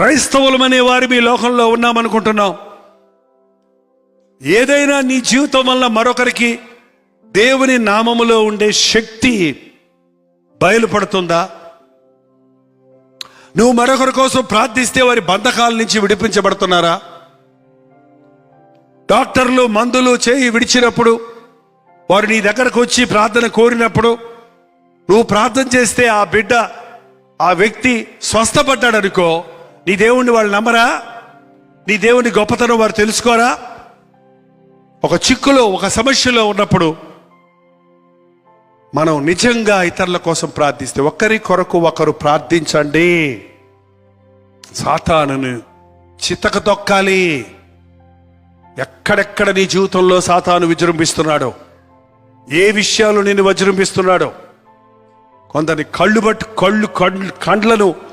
క్రైస్తవులమనే వారి మీ లోకంలో ఉన్నామనుకుంటున్నాం. ఏదైనా నీ జీవితం వల్ల మరొకరికి దేవుని నామములో ఉండే శక్తి బయలుపడుతుందా? నువ్వు మరొకరి కోసం ప్రార్థిస్తే వారి బంధకాల నుంచి విడిపించబడుతున్నారా? డాక్టర్లు మందులు చేయి విడిచినప్పుడు వారు నీ దగ్గరకు వచ్చి ప్రార్థన కోరినప్పుడు నువ్వు ప్రార్థన చేస్తే ఆ బిడ్డ ఆ వ్యక్తి స్వస్థపడ్డాడనుకో నీ దేవుణ్ణి వాళ్ళు నమ్మరా? నీ దేవుని గొప్పతనం వారు తెలుసుకోరా? ఒక చిక్కులో ఒక సమస్యలో ఉన్నప్పుడు మనం నిజంగా ఇతరుల కోసం ప్రార్థిస్తే ఒకరి కొరకు ఒకరు ప్రార్థించండి. సాతానును చితక తొక్కాలి. ఎక్కడెక్కడ నీ జీవితంలో సాతాను విజృంభిస్తున్నాడో ఏ విషయాలు నేను విజృంభిస్తున్నాడో కొందరి కళ్ళు బట్టి కళ్ళు కళ్ళు కండ్లను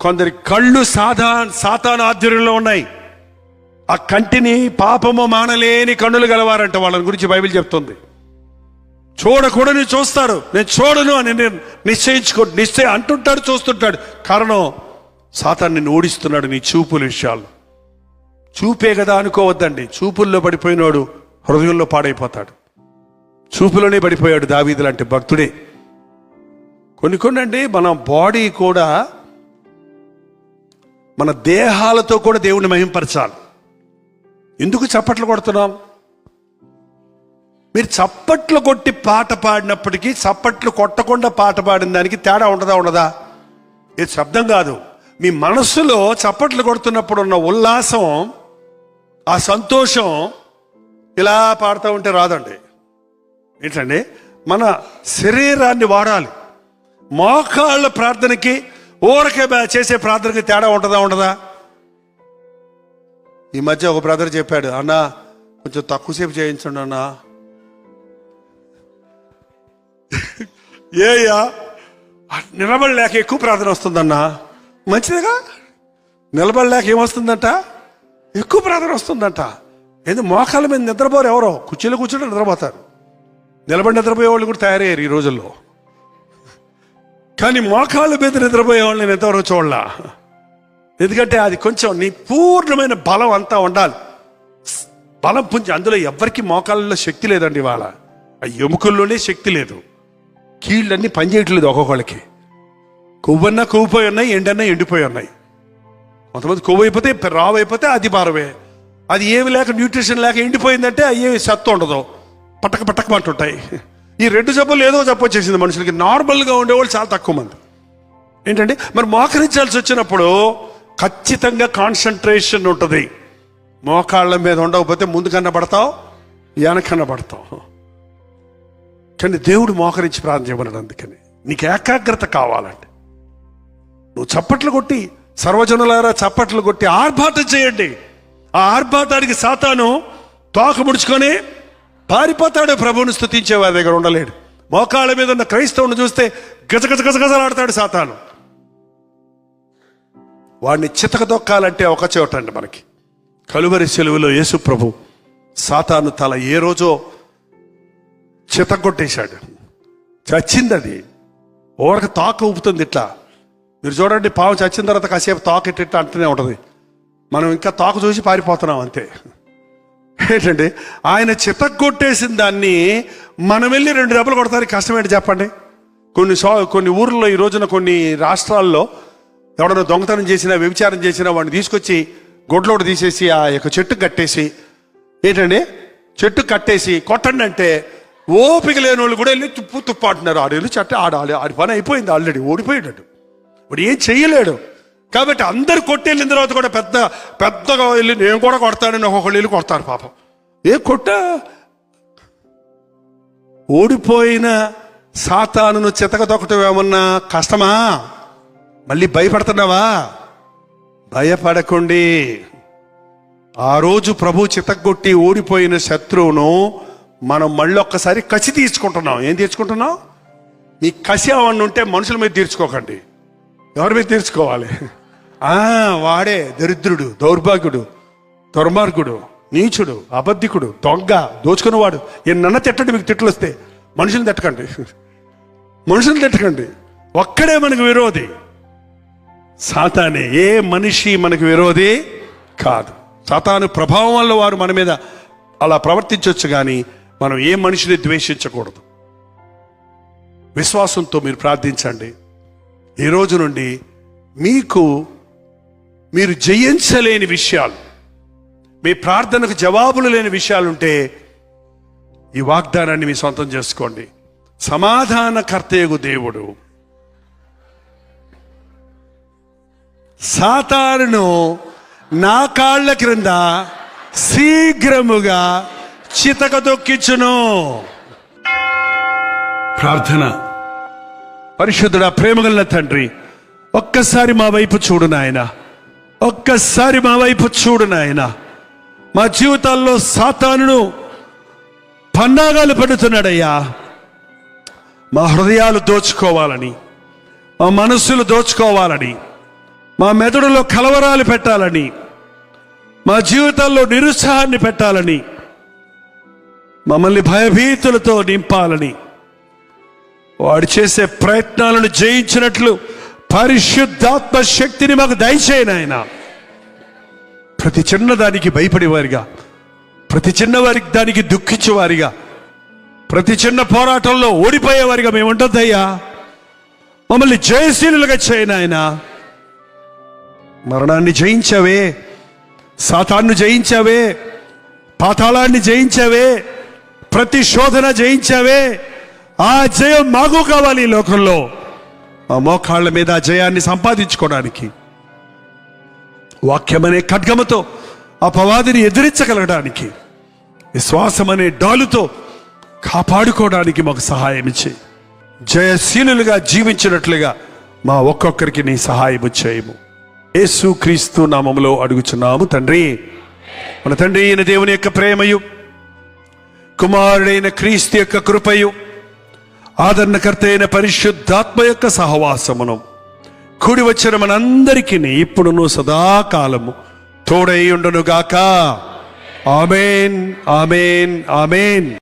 కొందరి కళ్ళు సాధా సాతాన ఆధ్వర్యంలో ఉన్నాయి. ఆ కంటిని పాపము మానలేని కన్నులు గలవారంట వాళ్ళని గురించి బైబిల్ చెప్తుంది. చూడకూడని చూస్తారు. నేను చూడను అని నేను నిశ్చయించుకో నిశ్చయం అంటుంటాడు చూస్తుంటాడు. కారణం సాతాన్ని నిన్ను ఓడిస్తున్నాడు నీ చూపుల విషయాలు. చూపే కదా అనుకోవద్దండి. చూపుల్లో పడిపోయినోడు హృదయంలో పాడైపోతాడు. చూపులోనే పడిపోయాడు దావీదు లాంటి భక్తుడే. కొన్ని కొన్ని అండి మన బాడీ కూడా మన దేహాలతో కూడా దేవుణ్ణి మహింపరచాలి. ఎందుకు చప్పట్లు కొడుతున్నాం? మీరు చప్పట్లు కొట్టి పాట పాడినప్పటికీ చప్పట్లు కొట్టకుండా పాట పాడిన దానికి తేడా ఉండదా ఉండదా? ఇది శబ్దం కాదు. మీ మనస్సులో చప్పట్లు కొడుతున్నప్పుడు ఉన్న ఉల్లాసం ఆ సంతోషం ఇలా పాడుతూ ఉంటే రాదండి. ఏంటండి? మన శరీరాన్ని వాడాలి. మోకాళ్ళ ప్రార్థనకి ఊరకే చేసే ప్రార్థనకి తేడా ఉంటుందా ఉండదా? ఈ మధ్య ఒక బ్రదర్ చెప్పాడు అన్న కొంచెం తక్కువసేపు చేయించండి అన్న. ఏయ్యా నిలబడలేక ఎక్కువ ప్రార్థన వస్తుందన్నా. మంచిదిగా? నిలబడలేక ఏమొస్తుందంట? ఎక్కువ ప్రార్థన వస్తుందంట. ఏంది మోకాళ్ళ మీద నిద్రపోరు ఎవరో? కుర్చీలో కూర్చొని నిద్రపోతారు. నిలబడి నిద్రపోయే వాళ్ళు కూడా తయారయ్యారు ఈ రోజుల్లో. కానీ మోకాళ్ళ మీద నిద్రపోయే వాళ్ళని నేను ఎంతవరకు చూడలా? ఎందుకంటే అది కొంచెం నీ పూర్ణమైన బలం అంతా ఉండాలి. బలం పుంజి అందులో ఎవరికి మోకాళ్ళలో శక్తి లేదండి ఇవాళ. ఆ ఎముకల్లోనే శక్తి లేదు. కీళ్ళన్నీ పనిచేయట్లేదు ఒక్కొక్కళ్ళకి. కొవ్వన్నా కొవ్వుపోయి ఉన్నాయి ఎండన్నా ఎండిపోయి ఉన్నాయి. కొంతమంది కొవ్వు అయిపోతే రావైపోతే అది భారమే అది ఏమి లేక న్యూట్రిషన్ లేక ఎండిపోయిందంటే అయ్యే సత్తు ఉండదు. పట్టక పట్టకమంటుంటాయి ఈ రెండు జబ్బులు ఏదో జబ్బు వచ్చేసింది మనుషులకి. నార్మల్గా ఉండేవాళ్ళు చాలా తక్కువ మంది. ఏంటంటే మరి మోకరించాల్సి వచ్చినప్పుడు ఖచ్చితంగా కాన్సన్ట్రేషన్ ఉంటుంది. మోకాళ్ళ మీద ఉండకపోతే ముందు కనబడతావు వెనకన్న పడతావు. కానీ దేవుడు మోకరించి ప్రార్థన అందుకని. నీకు ఏకాగ్రత కావాలండి నువ్వు చప్పట్లు కొట్టి సర్వజనులారా చప్పట్లు కొట్టి ఆర్భాటం చేయండి. ఆ ఆర్భాటానికి సాతాను తోక ముడుచుకొని పారిపోతాడు ప్రభువుని స్థుతించే వారి దగ్గర ఉండలేడు. మోకాళ్ళ మీద ఉన్న క్రైస్తవుని చూస్తే గజగజ గజగజలాడతాడు సాతాను. వాడిని చితకదొక్కాలంటే ఒక చోట అండి మనకి. కలువరి సెలువులో యేసు ప్రభు సాతాను తల ఏ రోజో చితగొట్టేశాడు చచ్చింది అది ఓరక తాక ఊపుతుంది ఇట్లా. మీరు చూడండి పాము చచ్చిన తర్వాత కాసేపు తాక అంటూనే ఉంటుంది. మనం ఇంకా తాక చూసి పారిపోతున్నాం అంతే. ఏంటండి ఆయన చితగొట్టేసిన దాన్ని మనం వెళ్ళి రెండు దెబ్బలు కొడతానికి కష్టమేంటి చెప్పండి? కొన్ని సో కొన్ని ఊర్లలో ఈ రోజున కొన్ని రాష్ట్రాల్లో ఎవడన్నా దొంగతనం చేసినా వ్యభిచారం చేసినా వాడిని తీసుకొచ్చి గొడ్లోడు తీసేసి ఆ యొక్క చెట్టు కట్టేసి ఏంటండి చెట్టు కట్టేసి కొట్టండి అంటే ఓపిక లేని వాళ్ళు కూడా వెళ్ళి తుప్పు తుప్పు అంటున్నారు ఆడు వెళ్ళి చెట్ట ఆడాలి ఆడి పని అయిపోయింది ఆల్రెడీ ఓడిపోయాడు వాడు ఏం చెయ్యలేడు కాబట్టి అందరు కొట్టెళ్ళిన తర్వాత కూడా పెద్ద పెద్దగా వెళ్ళి నేను కూడా కొడతానని ఒక్కొక్కళ్ళు వెళ్ళి కొడతారు పాపం. ఏ కొట్ట? ఓడిపోయిన సాతానును చితకదొక్కటం ఏమన్నా కష్టమా? మళ్ళీ భయపడుతున్నావా? భయపడకండి. ఆ రోజు ప్రభు చితగొట్టి ఓడిపోయిన శత్రువును మనం మళ్ళీ ఒక్కసారి కసి తీర్చుకుంటున్నాం. ఏం తీర్చుకుంటున్నాం? మీ కసి అవన్నీ ఉంటే మనుషుల మీద తీర్చుకోకండి. ఎవరి మీద తీర్చుకోవాలి? ఆ వాడే దరిద్రుడు దౌర్భాగ్యుడు దుర్మార్గుడు. నీచుడు అబద్ధికుడు దొంగ దోచుకున్నవాడు. ఎన్నన్న తిట్టండి మీకు తిట్లు వస్తే మనుషులు తిట్టకండి. మనుషులు తిట్టకండి. ఒక్కడే మనకు విరోధి. సాతానే ఏ మనిషి మనకు విరోధి కాదు. సాతాను ప్రభావం వల్ల వారు మన మీద అలా ప్రవర్తించవచ్చు కానీ మనం ఏ మనిషిని ద్వేషించకూడదు. విశ్వాసంతో మీరు ప్రార్థించండి. ఈ రోజు నుండి మీకు మీరు జయించలేని విషయాలు మీ ప్రార్థనకు జవాబులు లేని విషయాలుంటే ఈ వాగ్దానాన్ని మీ సొంతం చేసుకోండి. సమాధానకర్తయగు దేవుడు. సాతానును నా కాళ్ళ క్రింద శీఘ్రముగా చితక దొక్కించును ప్రార్థన. పరిశుద్ధుడ ప్రేమగల తండ్రి ఒక్కసారి మా వైపు చూడు నాయన. ఒక్కసారి మా వైపు చూడు నాయనా. మా జీవితాల్లో సాతానును పన్నాగాలు పెడుతున్నాడయ్యా. మా హృదయాలు దోచుకోవాలని మా మనస్సులు దోచుకోవాలని మా మెదడులో కలవరాలు పెట్టాలని మా జీవితాల్లో నిరుత్సాహాన్ని పెట్టాలని మమ్మల్ని భయభీతులతో నింపాలని వాడు చేసే ప్రయత్నాలను జయించినట్లు పరిశుద్ధాత్మ శక్తిని మాకు దయచేయనాయన ప్రతి చిన్నదానికి భయపడేవారిగా ప్రతి చిన్నవారికి దానికి దుఃఖించేవారిగా ప్రతి చిన్న పోరాటంలో ఓడిపోయేవారిగా మేము ఉంటుందయ్యా మమ్మల్ని జయశీలులుగా చేయను ఆయన. మరణాన్ని జయించావే సాతాన్ని జయించావే పాతాళాన్ని జయించావే ప్రతి శోధన జయించావే. ఆ జయం మాకు కావాలి ఈ లోకంలో. ఆ మోకాళ్ళ మీద ఆ జయాన్ని సంపాదించుకోవడానికి. వాక్యమనే ఖడ్గమతో అపవాదిని ఎదిరించగలగడానికి విశ్వాసం అనే డాలుతో కాపాడుకోవడానికి మాకు సహాయం ఇచ్చి జయశీలులుగా జీవించినట్లుగా మా ఒక్కొక్కరికి నీ సహాయం చేయము. యేసు క్రీస్తు నామములో అడుగుచున్నాము తండ్రి. మన తండ్రి అయిన దేవుని యొక్క ప్రేమయు కుమారుడైన క్రీస్తు యొక్క కృపయు ఆదరణకర్త అయిన పరిశుద్ధాత్మ యొక్క సహవాసమును కూడి వచ్చిన మనందరికీ ఇప్పుడును సదాకాలము. తోడై ఉండునుగాక. Amen amen amen.